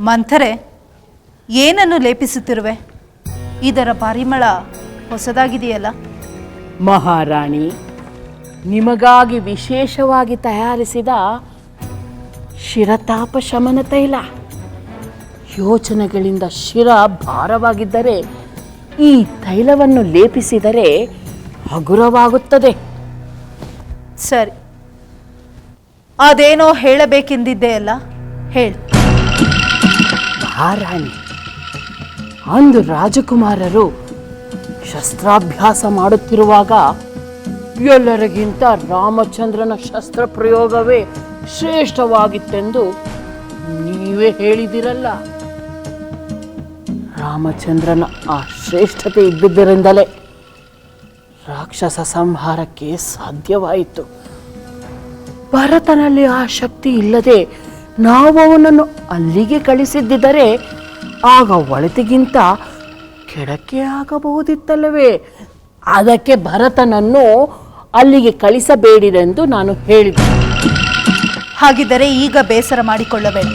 ಮಂಥರೆ ಏನನ್ನು ಲೇಪಿಸುತ್ತಿರುವೆ? ಇದರ ಪರಿಮಳ ಹೊಸದಾಗಿದೆಯಲ್ಲ? ಮಹಾರಾಣಿ ನಿಮಗಾಗಿ ವಿಶೇಷವಾಗಿ ತಯಾರಿಸಿದ ಶಿರತಾಪ ಶಮನ ತೈಲ. ಯೋಚನೆಗಳಿಂದ ಶಿರ ಭಾರವಾಗಿದ್ದರೆ ಈ ತೈಲವನ್ನು ಲೇಪಿಸಿದರೆ ಹಗುರವಾಗುತ್ತದೆ. ಸರಿ. ಅದೇನೋ ಹೇಳಬೇಕೆಂದಿದ್ದೆ ಅಲ್ಲ? ಹೇಳು. ಮಹಾರಾಣಿ. ಅಂದು ರಾಜಕುಮಾರರು ಶಸ್ತ್ರಾಭ್ಯಾಸ ಮಾಡುತ್ತಿರುವಾಗ ಎಲ್ಲರಿಗಿಂತ ರಾಮಚಂದ್ರನ ಶಸ್ತ್ರ ಪ್ರಯೋಗವೇ ಶ್ರೇಷ್ಠವಾಗಿತ್ತೆಂದು ನೀವೇ ಹೇಳಿದಿರಲ್ಲ. ರಾಮಚಂದ್ರನ ಆ ಶ್ರೇಷ್ಠತೆ ಇದ್ದುದರಿಂದಲೇ ರಾಕ್ಷಸ ಸಂಹಾರಕ್ಕೆ ಸಾಧ್ಯವಾಯಿತು. ಭರತನಲ್ಲಿ ಆ ಶಕ್ತಿ ಇಲ್ಲದೆ ನಾವು ಅವನನ್ನು ಅಲ್ಲಿಗೆ ಕಳಿಸಿದ್ದರೆ ಆಗ ಒಳತಿಗಿಂತ ಕೆಡಕೆ ಆಗಬಹುದಿತ್ತಲ್ಲವೇ? ಅದಕ್ಕೆ ಭರತನನ್ನು ಅಲ್ಲಿಗೆ ಕಳಿಸಬೇಡಿರೆಂದು ನಾನು ಹೇಳಿದೆ. ಹಾಗಿದ್ದರೆ ಈಗ ಬೇಸರ ಮಾಡಿಕೊಳ್ಳಬೇಡ.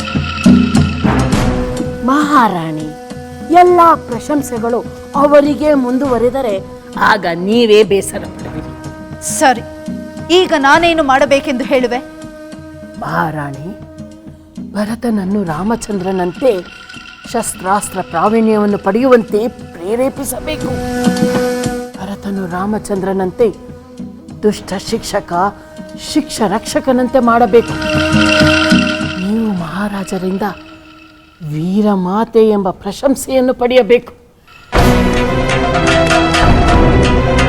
ಮಹಾರಾಣಿ ಎಲ್ಲ ಪ್ರಶಂಸೆಗಳು ಅವರಿಗೆ ಮುಂದುವರೆದರೆ ಆಗ ನೀವೇ ಬೇಸರ ಪಡುವಿರಿ. ಸರಿ ಈಗ ನಾನೇನು ಮಾಡಬೇಕೆಂದು ಹೇಳುವೆ? ಮಹಾರಾಣಿ ಭರತನನ್ನು ರಾಮಚಂದ್ರನಂತೆ ಶಸ್ತ್ರಾಸ್ತ್ರ ಪ್ರಾವೀಣ್ಯವನ್ನು ಪಡೆಯುವಂತೆ ಪ್ರೇರೇಪಿಸಬೇಕು. ಭರತನು ರಾಮಚಂದ್ರನಂತೆ ದುಷ್ಟ ಶಿಕ್ಷಕ ಶಿಕ್ಷ ರಕ್ಷಕನಂತೆ ಮಾಡಬೇಕು. ನೀವು ಮಹಾರಾಜರಿಂದ ವೀರಮಾತೆ ಎಂಬ ಪ್ರಶಂಸೆಯನ್ನು ಪಡೆಯಬೇಕು.